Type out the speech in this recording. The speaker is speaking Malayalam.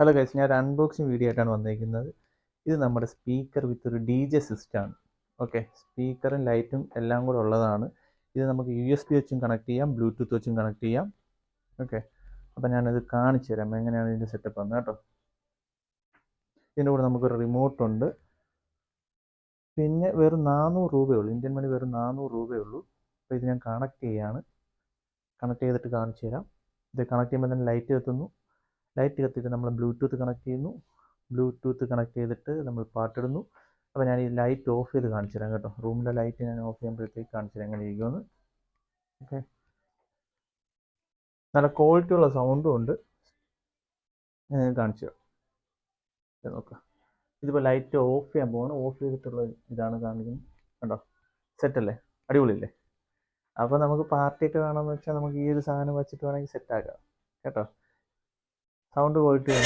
ഹലോ ഗൈസ് ഞാൻ ഒരു അൺബോക്സിങ് വീഡിയോ ആയിട്ടാണ് വന്നിരിക്കുന്നത് ഇത് നമ്മുടെ സ്പീക്കർ വിത്ത് ഒരു ഡി ജെ സിസ്റ്റമാണ് ഓക്കെ സ്പീക്കറും ലൈറ്റും എല്ലാം കൂടെ ഉള്ളതാണ്. ഇത് നമുക്ക് യു എസ് ബി വെച്ചും കണക്ട് ചെയ്യാം ബ്ലൂടൂത്ത് വെച്ചും കണക്ട് ചെയ്യാം. ഓക്കെ അപ്പോൾ ഞാനത് കാണിച്ചു തരാം. എങ്ങനെയാണ് ഇതിന്റെ സെറ്റപ്പ് വന്നത് കേട്ടോ. ഇതിന്റെ കൂടെ നമുക്കൊരു റിമോട്ട് ഉണ്ട്. പിന്നെ വെറും നാനൂറ് രൂപയേ ഉള്ളൂ. ഇന്ത്യൻ മണി വെറും നാനൂറ് രൂപയേ ഉള്ളൂ. അപ്പോൾ ഇത് ഞാൻ കണക്ട് ചെയ്യാണ്. കണക്ട് ചെയ്തിട്ട് കാണിച്ചു തരാം. ഇത് കണക്ട് ചെയ്യുമ്പോൾ തന്നെ ലൈറ്റ് കത്തുന്നു ലൈറ്റ് കത്തിയിട്ട് നമ്മൾ ബ്ലൂടൂത്ത് കണക്ട് ചെയ്യുന്നു. ബ്ലൂടൂത്ത് കണക്ട് ചെയ്തിട്ട് നമ്മൾ പാട്ടിടുന്നു. അപ്പോൾ ഞാൻ ഈ ലൈറ്റ് ഓഫ് ചെയ്ത് കാണിച്ചു തരാം കേട്ടോ. റൂമിലെ ലൈറ്റ് ഞാൻ ഓഫ് ചെയ്യുമ്പോഴത്തേക്ക് കാണിച്ചു തരാം എങ്ങനെ ഇരിക്കുമെന്ന്. ഓക്കെ നല്ല ക്വാളിറ്റി ഉള്ള സൗണ്ടും ഉണ്ട്. കാണിച്ചു തരാം. നോക്കാം. ഇതിപ്പോൾ ലൈറ്റ് ഓഫ് ചെയ്യാൻ പോവാണ്. ഓഫ് ചെയ്തിട്ടുള്ള ഇതാണ് കാണിക്കുന്നത്. കണ്ടോ? സെറ്റല്ലേ അടിപൊളിയല്ലേ? അപ്പോൾ നമുക്ക് പാർട്ടിയൊക്കെ വേണമെന്ന് വെച്ചാൽ നമുക്ക് ഈ ഒരു സാധനം വെച്ചിട്ട് വേണമെങ്കിൽ സെറ്റാക്കാം കേട്ടോ? Sound quality